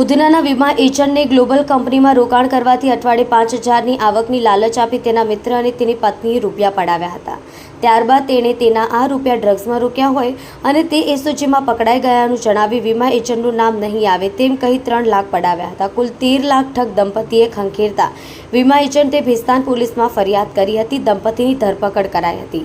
ઉધનાના વીમા એજન્ટને ગ્લોબલ કંપનીમાં રોકાણ કરવાથી અઠવાડિયે પાંચ હજારની આવકની લાલચ આપી તેના મિત્ર અને તેની પત્નીએ રૂપિયા પડાવ્યા હતા. ત્યારબાદ તેણે તેના આ રૂપિયા ડ્રગ્સમાં રોક્યા હોય અને તે એસઓજીમાં પકડાઈ ગયાનું જણાવી વીમા એજન્ટનું નામ નહીં આવે તેમ કહી ત્રણ લાખ પડાવ્યા હતા. કુલ તેર લાખ ઠગ દંપતીએ ખંખેરતા વીમા એજન્ટે ભેસ્તાન પોલીસમાં ફરિયાદ કરી હતી, દંપતીની ધરપકડ કરાઈ હતી.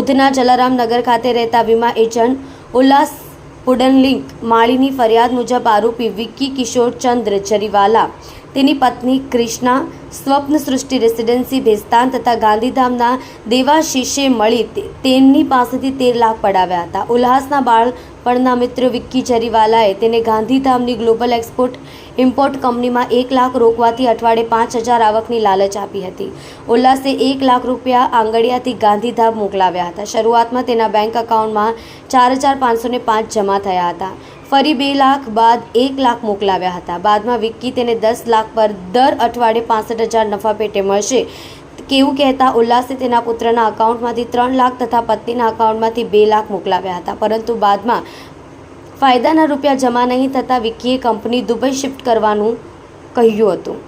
ઉધના જલારામ નગર ખાતે રહેતા વીમા એજન્ટ ઉલ્લાસ પુડનલિંક માળીની ફરિયાદ મુજબ આરોપી વિક્કી કિશોર ચંદ્ર જરીવાલા તેની પત્ની ક્રિષ્ના સ્વપ્ન સૃષ્ટિ રેસિડેન્સી ભેસ્તાન તથા ગાંધીધામના દેવાશીષે મળી તેમની પાસેથી તેર લાખ પડાવ્યા હતા. ઉલ્લાસના બાળપણના મિત્ર વિક્કી જરીવાલાએ તેને ગાંધીધામની ગ્લોબલ એક્સપોર્ટ ઇમ્પોર્ટ કંપનીમાં એક લાખ રોકવાથી અઠવાડિયે પાંચ હજાર આવકની લાલચ આપી હતી. ઉલ્લાસે એક લાખ રૂપિયા આંગડિયાથી ગાંધીધામ મોકલાવ્યા હતા. શરૂઆતમાં તેના બેંક એકાઉન્ટમાં ચાર હજાર પાંચસો ને પાંચ જમા થયા હતા. ફરી બે લાખ બાદ એક લાખ મોકલાવ્યા હતા. બાદમાં વિક્કી તેને દસ લાખ પર દર અઠવાડિયે પાસઠ હજાર નફા પેટે મળશે. કેવું કહેતા ઉલ્લાસે તેના પુત્રના અકાઉન્ટમાંથી ત્રણ લાખ તથા પત્નીના અકાઉન્ટમાંથી બે લાખ મોકલાવ્યા હતા. પરંતુ બાદમાં ફાયદાના રૂપિયા જમા નહીં થતાં વિક્કીએ કંપની દુબઈ શિફ્ટ કરવાનું કહ્યું હતું.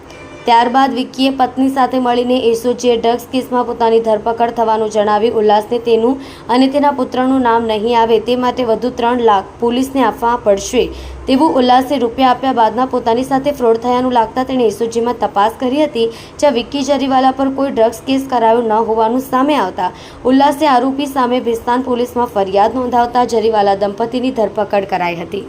ત્યારબાદ વિક્કીએ પત્ની સાથે મળીને એસોજીએ ડ્રગ્સ કેસમાં પોતાની ધરપકડ થવાનું જણાવી ઉલ્લાસને તેનું અને તેના પુત્રનું નામ નહીં આવે તે માટે વધુ ત્રણ લાખ પોલીસને આપવા પડશે. તેવું ઉલ્લાસે રૂપિયા આપ્યા બાદમાં પોતાની સાથે ફ્રોડ થયાનું લાગતા તેણે એસોજીમાં તપાસ કરી હતી, જ્યાં વિક્કી જરીવાલા પર કોઈ ડ્રગ્સ કેસ કરાયો ન હોવાનું સામે આવતા ઉલ્લાસે આરોપી સામે ભિસ્તાન પોલીસમાં ફરિયાદ નોંધાવતા જરીવાલા દંપતીની ધરપકડ કરાઈ હતી.